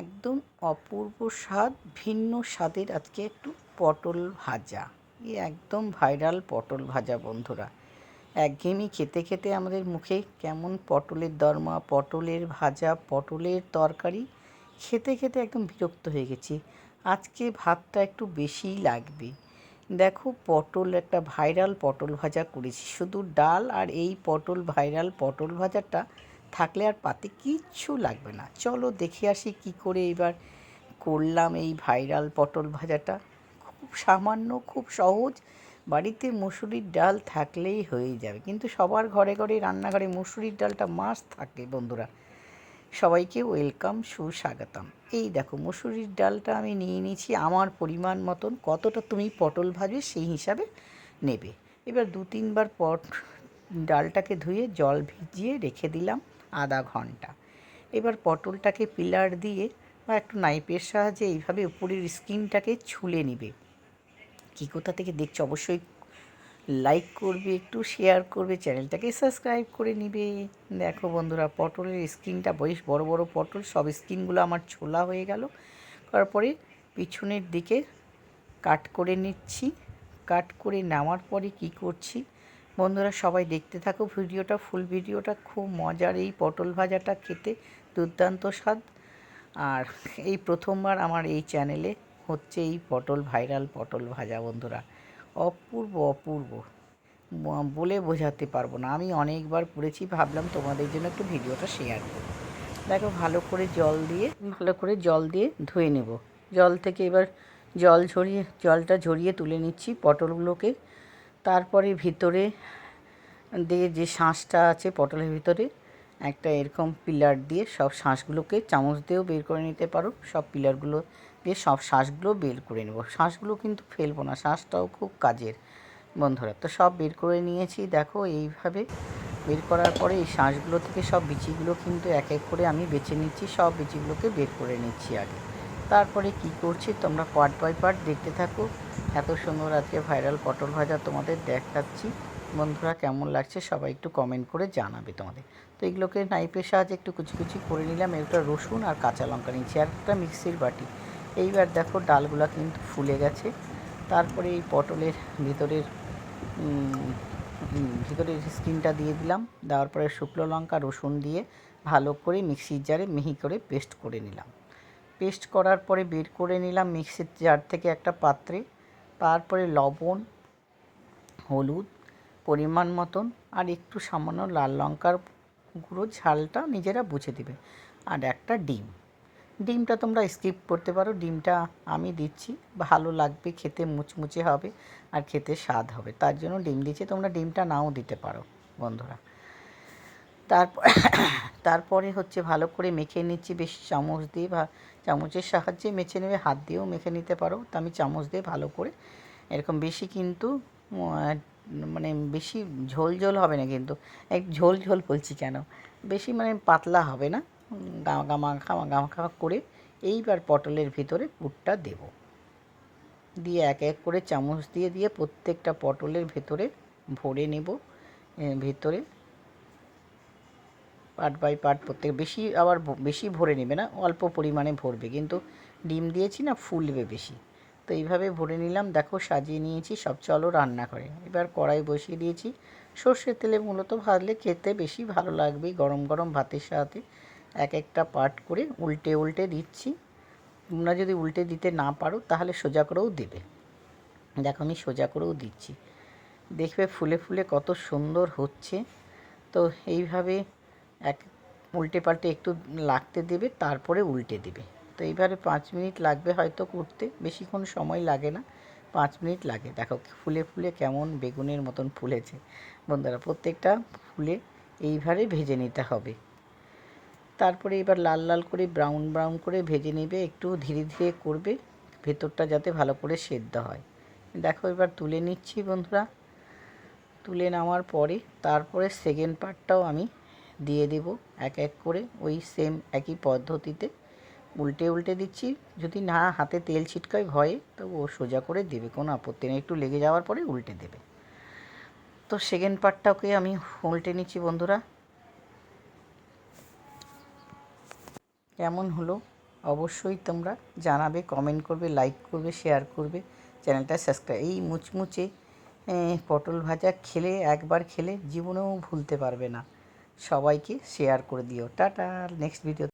একদম অপূর্ব স্বাদ, ভিন্ন স্বাদের আজকে একটু পটল ভাজা। এই একদম ভাইরাল পটল ভাজা বন্ধুরা। একঘেয়েমি খেতে খেতে আমাদের মুখে কেমন পটলের দরমা, পটলের ভাজা, পটলের তরকারি, খেতে খেতে একদম বিরক্ত হয়ে গেছি। আজকে ভাতটা একটু বেশিই লাগবে। দেখো, পটল একটা ভাইরাল পটল ভাজা করেছি। শুধু ডাল আর এই পটল ভাইরাল পটল ভাজাটা থাকলে আর পাতে কিচ্ছু লাগবে না। চলো দেখে আসি কি করে এবার করলাম এই ভাইরাল পটল ভাজাটা। খুব সামান্য, খুব সহজ। বাড়িতে মুসুরির ডাল থাকলেই হয়ে যাবে। কিন্তু সবার ঘরে ঘরে রান্নাঘরে মুসুরির ডালটা মাস থাকে বন্ধুরা। সবাইকে ওয়েলকাম সুস্বাগতম। এই দেখো, মুসুরির ডালটা আমি নিয়ে নিয়েছি আমার পরিমাণ মতন। কতটা তুমি পটল ভাজবে সেই হিসাবে নেবে। এবার দু তিনবার পট, ডালটাকে ধুয়ে জল ভিজিয়ে রেখে দিলাম। আধা ঘণ্টা। এবার পটলটাকে পিলার দিয়ে বা একটু নাইপের সাহায্যে এইভাবে উপরের স্কিনটাকে ছুলে নিবে। কী কোথা থেকে দেখছ অবশ্যই লাইক করবে, একটু শেয়ার করবে, চ্যানেলটাকে সাবস্ক্রাইব করে নিবে। দেখো বন্ধুরা, পটলের স্কিনটা বেশ বড় বড় পটল, সব স্কিনগুলো আমার ছোলা হয়ে গেল। তারপরে পিছনের দিকে কাট করে নিচ্ছি। কাট করে নেওয়ার পরে কি করছি বন্ধুরা সবাই দেখতে থাকো ভিডিওটা, ফুল ভিডিওটা। খুব মজার এই পটল ভাজাটা খেতে, দুর্দান্ত স্বাদ। আর এই প্রথমবার আমার এই চ্যানেলে হচ্ছে এই পটল ভাইরাল পটল ভাজা বন্ধুরা। অপূর্ব অপূর্ব। বলে বোঝাতে পারব না। আমি অনেকবার পড়েছি ভাবলাম তোমাদের জন্য একটু ভিডিওটা শেয়ার করি। দেখো, ভালো করে জল দিয়ে, ভালো করে জল দিয়ে ধুয়ে নেব। জল থেকে এবার জল ঝরিয়ে, জলটা ঝরিয়ে তুলে নিচ্ছি পটলগুলোকে। তারপরে ভিতরে দিয়ে যে শাঁসটা আছে পটলের ভিতরে, একটা এরকম পিলার দিয়ে সব শাঁসগুলোকে চামচ দিয়েও বের করে নিতে পারো। সব পিলারগুলো দিয়ে সব শাঁসগুলো বের করে নেব। শাঁসগুলো কিন্তু ফেলব না, শাঁসটাও খুব কাজের বন্ধুরা। তো সব বের করে নিয়েছি, দেখো এইভাবে বের করার পরে এই শাঁসগুলো থেকে সব বিচিগুলো কিন্তু এক এক করে আমি বেছে নিচ্ছি, সব বিচিগুলোকে বের করে নিচ্ছি আগে। তারপরে কি করছি তোমরা পার্ট বাই পার্ট দেখতে থাকো। এত সুন্দর আজকে ভাইরাল পটল ভাজা তোমাদের দেখাচ্ছি। বন্ধুরা কেমন লাগছে সবাই একটু কমেন্ট করে জানাবে তোমাদের। তো এগুলোকে নাইফের সাহায্যে একটু কুচি কুচি করে নিলাম। একটা রসুন আর কাঁচা লঙ্কা নিচ্ছি আর একটা মিক্সির বাটি। এইবার দেখো ডালগুলো কিন্তু ফুলে গেছে। তারপরে এই পটলের ভিতরের ভিতরের স্কিনটা দিয়ে দিলাম। দেওয়ার পরে শুকনো লঙ্কা, রসুন দিয়ে ভালো করে মিক্সির জারে মিহি করে পেস্ট করে নিলাম। পেস্ট করার পরে বের করে নিলাম মিক্সির জার থেকে একটা পাত্রে। তারপরে লবণ, হলুদ পরিমাণ মতন আর একটু সামান্য লাল লঙ্কার গুঁড়ো, ঝালটা নিজেরা বুঝে দেবে। আর একটা ডিম। ডিমটা তোমরা স্কিপ করতে পারো। ডিমটা আমি দিচ্ছি। ভালো লাগবে, খেতে মুচমুচে হবে আর খেতে স্বাদ হবে। তার জন্য ডিম দিচ্ছি। তোমরা ডিমটা নাও দিতে পারো, বন্ধুরা। তারপর, তারপরে হচ্ছে ভালো করে মেখে নিচ্ছি, বেশ চামচ দিয়ে বা চামচের সাহায্যে মেখে নেবে, হাত দিয়েও মেখে নিতে পারো। তো আমি চামচ দিয়ে ভালো করে, এরকম বেশি কিন্তু মানে বেশি ঝোল ঝোল হবে না কিন্তু, এক ঝোল ঝোল বলছি কেন? বেশি মানে পাতলা হবে না। গামা গামা খামা গামা খামা করে এইবার পটলের ভিতরে পুরটা দেব। দিয়ে এক এক করে চামচ দিয়ে দিয়ে প্রত্যেকটা পটলের ভেতরে ভরে নেব ভেতরে। পার্ট বাই পার্ট প্রত্যেক, বেশি আবার বেশি ভরে নেবে না, অল্প পরিমাণে ভরবে। কিন্তু ডিম দিয়েছি না, ফুলবে বেশি। তো এইভাবে ভরে নিলাম, দেখো সাজিয়ে নিয়েছি, সব চলো রান্না করে। এবার কড়াই বসিয়ে দিয়েছি। সর্ষের তেলে মূলত ভাজলে খেতে বেশি ভালো লাগবে, গরম গরম ভাতের সাথে এক একটা পার্ট করে উল্টে উল্টে দিচ্ছি। তোমরা যদি উল্টে দিতে না পারো, তাহলে সোজা করেও দেবে। দেখো আমি সোজা করেও দিচ্ছি। দেখবে ফুলে ফুলে কত সুন্দর হচ্ছে। তো এইভাবে এক উল্টে পাল্টে একটু লাগতে দেবে, তারপরে উল্টে দেবে। তো এইবারে পাঁচ মিনিট লাগবে হয়তো করতে বেশিক্ষণ সময় লাগে না, পাঁচ মিনিট লাগে। দেখো ফুলে ফুলে কেমন বেগুনের মতন ফুলেছে। বন্ধুরা, প্রত্যেকটা ফুলে এইভাবে ভেজে নিতে হবে। তারপরে এবার লাল লাল করে, ব্রাউন ব্রাউন করে ভেজে নেবে, একটু ধীরে ধীরে করবে, ভেতরটা যাতে ভালো করে সেদ্ধ হয়। দেখো এবার তুলে নিচ্ছি বন্ধুরা। তুলে নেওয়ার পরে, তারপরে সেকেন্ড পার্টটাও আমি দিয়ে দেব এক এক করে ওই সেম একই পদ্ধতিতে। উল্টে উল্টে দিচ্ছি। যদি না হাতে তেল ছিটকায় ভয়ে, তো ও সোজা করে দেবে, কোনো আপত্তি নেই। একটু লেগে যাওয়ার পরে উল্টে দেবে। তো সেকেন্ড পার্টটাকে আমি উল্টে নিচ্ছি বন্ধুরা। কেমন হলো? অবশ্যই তোমরা জানাবে কমেন্ট করবে লাইক করবে শেয়ার করবে। চ্যানেলটা সাবস্ক্রাইব এই মুচমুচে পটল ভাজা খেলে, একবার খেলে জীবনেও ভুলতে পারবে না। সবাইকে শেয়ার করে দিও। Tata next video